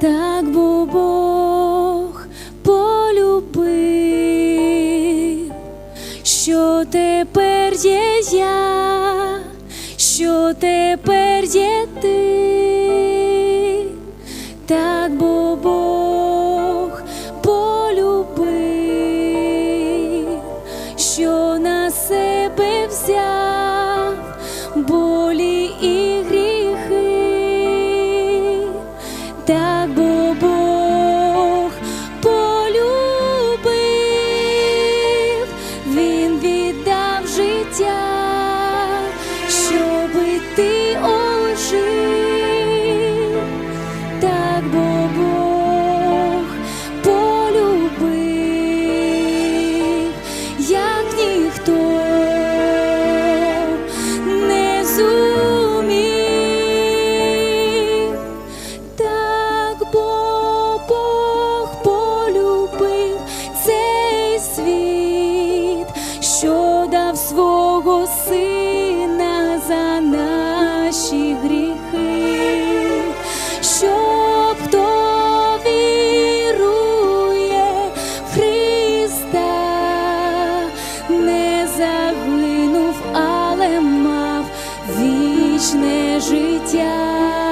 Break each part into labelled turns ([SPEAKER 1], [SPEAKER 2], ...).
[SPEAKER 1] так бо Бог полюбив, що тепер є я, що тепер є ти, так бо Бог полюбив, що на себе взяв болі і свого сина за наші гріхи, щоб хто вірує в Христа, не загинув, але мав вічне життя.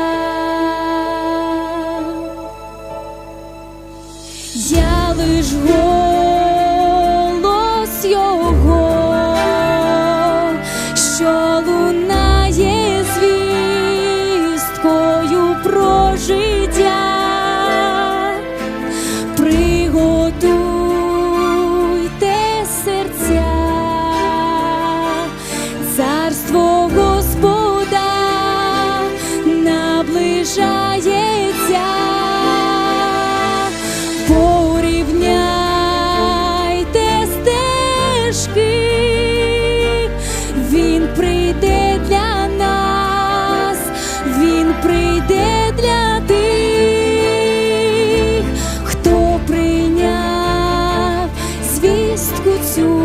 [SPEAKER 1] Де для тих, хто прийняв звістку цю.